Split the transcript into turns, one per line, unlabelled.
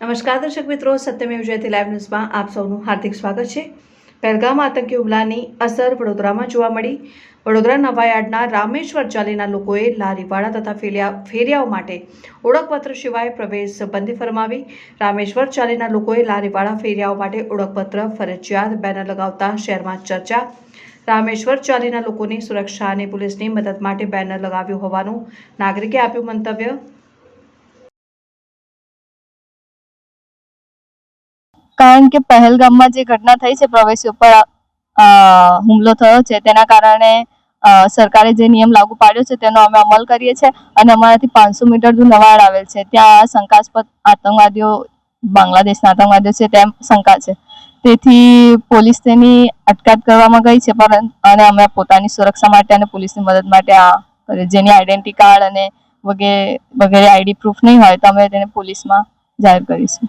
નમસ્કાર દર્શક મિત્રો, સત્યમેવ જયતે લાઈવ ન્યૂઝમાં આપ સૌનું હાર્દિક સ્વાગત છે. પહેલગામ આતંકી હુમલાની અસર વડોદરામાં જોવા મળી. વડોદરા નવાયાર્ડના રામેશ્વર ચાલીના લોકોએ લારીવાળા તથા ફેરિયા ફેરિયાઓ માટે ઓળખપત્ર સિવાય પ્રવેશ બંધી ફરમાવી. રામેશ્વર ચાલીના લોકોએ લારીવાળા ફેરિયાઓ માટે ઓળખપત્ર, ફરજિયાત બેનર લગાવતા શહેરમાં ચર્ચા. રામેશ્વર ચાલીના લોકોની સુરક્ષા અને પોલીસની મદદ માટે બેનર લગાવ્યું હોવાનું નાગરિકે આપ્યું મંતવ્ય.
કારણ કે પહેલગામમાં જે ઘટના થઈ છે પ્રવેશી ઉપર હુમલો થયો છે, તેના કારણે સરકારે જે નિયમ લાગુ પાડ્યો છે, તેનો અમે અમલ કરીએ છીએ અને અમારાથી પાંચસો મીટર દૂર નવાડ આવેલ છે. ત્યાં શંકાસ્પદ આતંકવાદીઓ, બાંગ્લાદેશના આતંકવાદીઓ છે, તેમ શંકા છે. તેથી પોલીસ તેની અટકાયત કરવામાં ગઈ છે પરંતુ અને અમે પોતાની સુરક્ષા માટે અને પોલીસની મદદ માટે આ જેની આઈડેન્ટિટી કાર્ડ અને વગેરે વગેરે આઈડી પ્રૂફ નહીં હોય, તો અમે તેને પોલીસમાં જાહેર કરીશું.